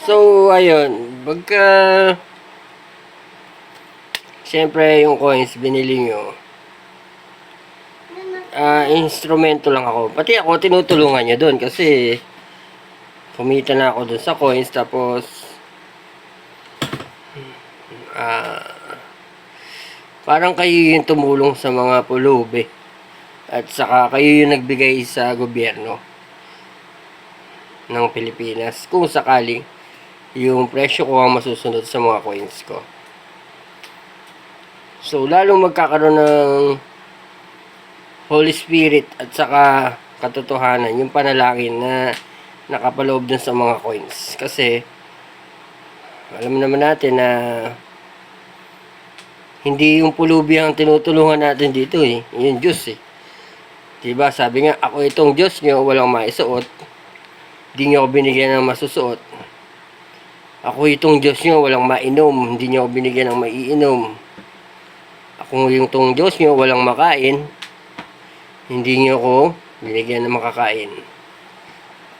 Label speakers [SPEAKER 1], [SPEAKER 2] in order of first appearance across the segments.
[SPEAKER 1] So, ayun. Pagka... Siyempre, yung coins, binili nyo. Ah, instrumento lang ako. Pati ako, tinutulungan nyo doon kasi kumita na ako doon sa coins. Tapos, ah, parang kayo yung tumulong sa mga pulubi. At saka kayo yung nagbigay sa gobyerno ng Pilipinas. Kung sakaling yung presyo ko ang masusunod sa mga coins ko. So, lalong magkakaroon ng Holy Spirit at saka katotohanan, yung panalangin na nakapaloob dun sa mga coins. Kasi, alam naman natin na hindi yung pulubi ang tinutulungan natin dito eh. Yung Diyos eh. Diba? Sabi nga, ako itong Diyos nyo, walang maisuot. Hindi nyo ako binigyan ng masusuot. Ako itong Diyos nyo, walang mainom. Hindi nyo ako binigyan ng maiinom. Ako yung itong Diyos nyo, walang makain. Hindi nyo ako binigyan ng makakain.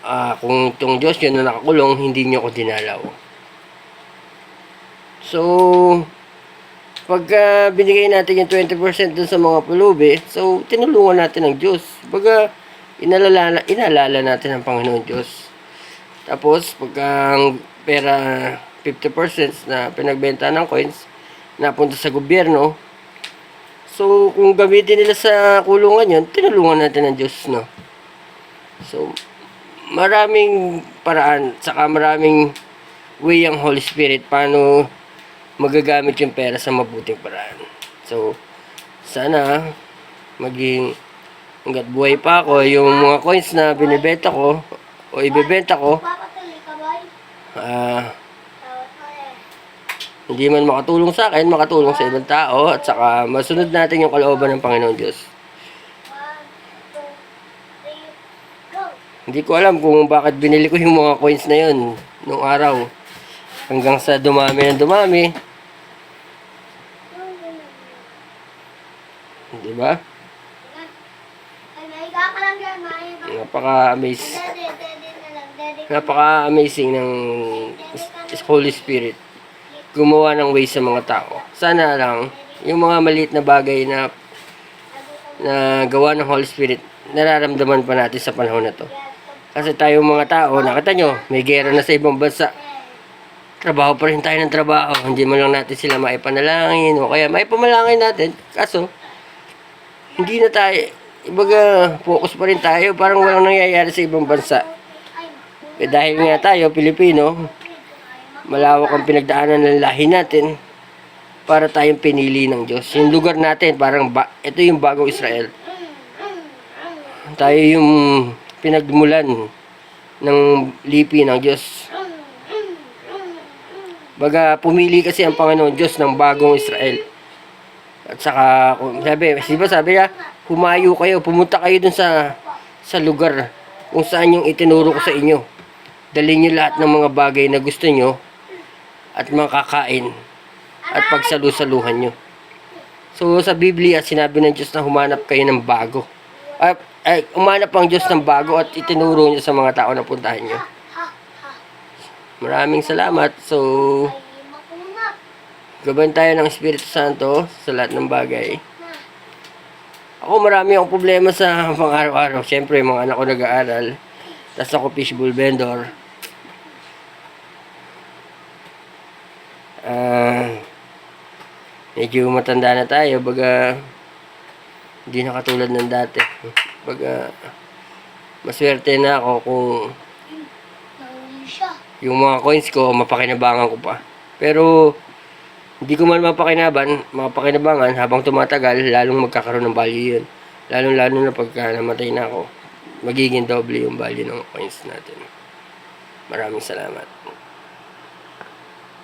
[SPEAKER 1] Ah, kung itong Diyos nyo na nakakulong, hindi nyo ako dinalaw. So, pagka binigay natin yung 20% dun sa mga pulubi, so, tinulungan natin ng Diyos. Baga, inalala, inalala natin ang Panginoon Diyos. Tapos, pagka ang pera 50% na pinagbenta ng coins, napunta sa gobyerno, so, kung gamitin nila sa kulungan yun, tinulungan natin ng Diyos, no? So, maraming paraan, saka maraming way ang Holy Spirit paano magagamit yung pera sa mabuting paraan. So, sana maging hanggat buhay pa ako, yung mga coins na binibenta ko o ibebenta ko?
[SPEAKER 2] Eh.
[SPEAKER 1] hindi man makatulong sa akin, makatulong sa ibang tao, at saka masunod natin yung kalooban ng Panginoon Diyos. Hindi ko alam kung bakit binili ko yung mga coins na yun nung araw. Hanggang sa dumami ng dumami. Di ba? Napaka-amaze.
[SPEAKER 2] Dede, dede na lang, dede.
[SPEAKER 1] Napaka-amazing ng Holy Spirit. Gumawa ng way sa mga tao. Sana lang, yung mga maliit na bagay na na gawa ng Holy Spirit, nararamdaman pa natin sa panahon na to. Kasi tayong mga tao, nakita nyo, may gera na sa ibang bansa. Trabaho pa rin tayo ng trabaho. Hindi man lang natin sila maipanalangin o kaya maipamalangin natin. Kaso, hindi na tayo, ibaga, focus pa rin tayo. Parang walang nangyayari sa ibang bansa. Eh, dahil nga tayo, Pilipino, malawak ang pinagdaanan ng lahi natin para tayong pinili ng Diyos. Yung lugar natin, parang ba, ito yung bagong Israel. Tayo yung pinagmulan ng lipi ng Diyos. Baga, pumili kasi ang Panginoon Diyos ng bagong Israel. At saka, sabi, di ba sabi niya, humayo kayo, pumunta kayo dun sa, sa lugar kung saan yung itinuro ko sa inyo. Dalhin niyo lahat ng mga bagay na gusto nyo at makakain at pagsalusaluhan nyo. So, sa Biblia, sinabi ng Diyos na humanap kayo ng bago. Ay, ay, umanap ang Diyos ng bago at itinuro niya sa mga tao na puntahan nyo. Maraming salamat. So, gabayan tayo ng Espiritu Santo sa lahat ng bagay. Ako marami akong problema sa pang araw-araw. Siyempre, mga anak ko nag-aaral. Tapos ako fishbowl vendor. Medyo matanda na tayo. Baga, hindi na katulad ng dati. Baga, maswerte na ako kung yung mga coins ko, mapakinabangan ko pa. Pero, hindi ko man mapakinaban, mapakinabangan habang tumatagal, lalong magkakaroon ng value yun. Lalong-lalo na pagka namatay na ako, magiging doble yung value ng coins natin. Maraming salamat.